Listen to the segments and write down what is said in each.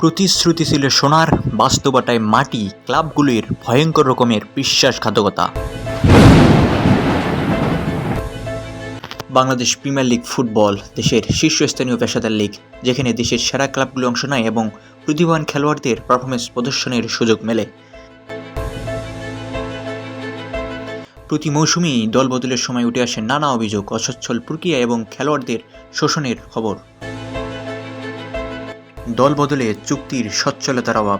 প্রতিশ্রুতি ছিল সোনার বাস্তবতায় মাটি ক্লাবগুলির ভয়ঙ্কর রকমের বিশ্বাসঘাতকতা। বাংলাদেশ প্রিমিয়ার লিগ ফুটবল দেশের শীর্ষস্থানীয় পেশাদার লিগ, যেখানে দেশের সেরা ক্লাবগুলি অংশ নেয় এবং প্রতিভাবান খেলোয়াড়দের পারফরমেন্স প্রদর্শনের সুযোগ মেলে। প্রতি মৌসুমেই দল বদলের সময় উঠে আসে নানা অভিযোগ, অসচ্ছল প্রক্রিয়া এবং খেলোয়াড়দের শোষণের খবর। দল বদলে চুক্তির সচ্ছলতার অভাব।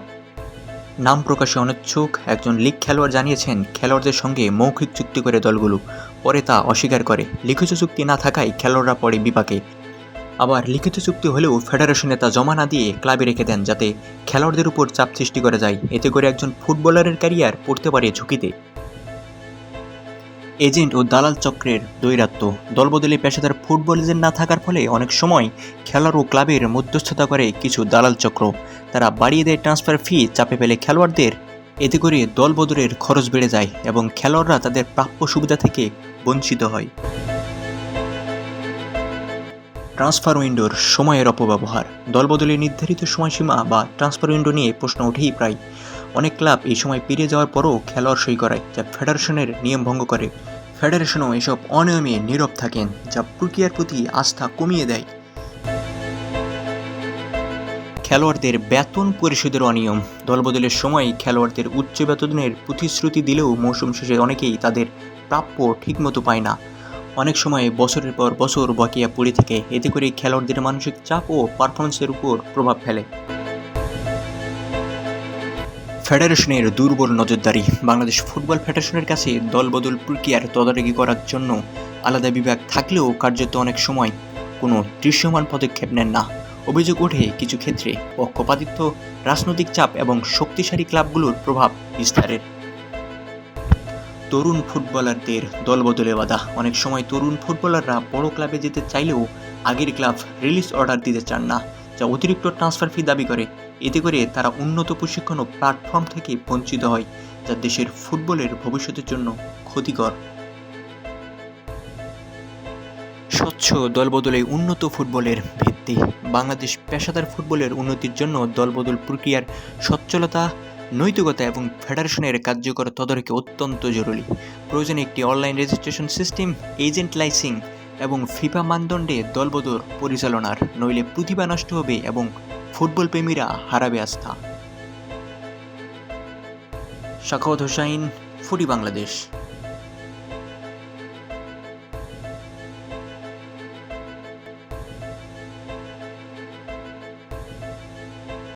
নাম প্রকাশে অনিচ্ছুক একজন লিগ খেলোয়াড় জানিয়েছেন, খেলোয়াড়দের সঙ্গে মৌখিক চুক্তি করে দলগুলো, পরে তা অস্বীকার করে। লিখিত চুক্তি না থাকায় খেলোয়াড়রা পড়ে বিপাকে। আবার লিখিত চুক্তি হলেও ফেডারেশনে তা জমা না দিয়ে ক্লাবে রেখে দেন, যাতে খেলোয়াড়দের উপর চাপ সৃষ্টি করা যায়। এতে করে একজন ফুটবলারের ক্যারিয়ার পড়তে পারে ঝুঁকিতে। এজেন্ট ও দালাল চক্রের দৈরাত্ম দলবদলে পেশাদার ফুটবল এজেন্ট না থাকার ফলে অনেক সময় খেলোয়াড় ও ক্লাবের মধ্যস্থতা করে কিছু দালাল চক্র। তারা বাড়িয়ে দেয় ট্রান্সফার ফি, চাপে ফেলে খেলোয়াড়দের। এতে করে দল বদলের খরচ বেড়ে যায় এবং খেলোয়াড়রা তাদের প্রাপ্য সুবিধা থেকে বঞ্চিত হয়। ট্রান্সফার উইন্ডোর সময়ের অপব্যবহার। দলবদলের নির্ধারিত সময়সীমা বা ট্রান্সফার উইন্ডো নিয়ে প্রশ্ন ওঠেই প্রায় অনেক ক্লাব এই সময় পেরিয়ে যাওয়ার পরও খেলোয়াড় সই করায়, যা ফেডারেশনের নিয়ম ভঙ্গ করে। ফেডারেশনও এসব অনিয়মে নীরব থাকেন, যা প্রক্রিয়ার প্রতি আস্থা কমিয়ে দেয়। খেলোয়াড়দের বেতন পরিশোধের অনিয়ম। দলবদলের সময় খেলোয়াড়দের উচ্চ বেতনের প্রতিশ্রুতি দিলেও মৌসুম শেষে অনেকেই তাদের প্রাপ্য ঠিকমতো পায় না। অনেক সময় বছরের পর বছর বকেয়া পড়ে থাকে, এতে করে খেলোয়াড়দের মানসিক চাপ ও পারফরমেন্সের উপর প্রভাব ফেলে। ফেডারেশনের দুর্বল নজরদারি। বাংলাদেশ ফুটবল ফেডারেশনের কাছে দলবদল প্রক্রিয়ার তদারকি করার জন্য আলাদা বিভাগ থাকলেও কার্যত অনেক সময় কোনো দৃশ্যমান পদক্ষেপ নেন না। অভিযোগ ওঠে, কিছু ক্ষেত্রে পক্ষপাতিত্ব, রাজনৈতিক চাপ এবং শক্তিশালী ক্লাবগুলোর প্রভাব বিস্তারের। তরুণ ফুটবলারদের দলবদলে বাধা। অনেক সময় তরুণ ফুটবলাররা বড় ক্লাবে যেতে চাইলেও আগের ক্লাব রিলিজ অর্ডার দিতে চান না। যা অতিরিক্ত ট্রান্সফার ফি দাবি করে। এতে করে তারা উন্নত প্রশিক্ষণ ও প্ল্যাটফর্ম থেকে বঞ্চিত হয়, যা দেশের ফুটবলের ভবিষ্যতের জন্য ক্ষতিকর। স্বচ্ছ দলবদলে উন্নত ফুটবলের ভিত্তি। বাংলাদেশ পেশাদার ফুটবলের উন্নতির জন্য দলবদল প্রক্রিয়ার সচ্ছলতা, নৈতিকতা এবং ফেডারেশনের কার্যকর তদারকি অত্যন্ত জরুরি। প্রয়োজনে একটি online registration system agent licensing এবং ফিফা মানদণ্ডে দলবদল পরিচালনার, নইলে প্রতিভা নষ্ট হবে এবং ফুটবল প্রেমীরা হারাবে আস্থা। শাখাওয়াত হোসাইন, ফুটি বাংলাদেশ।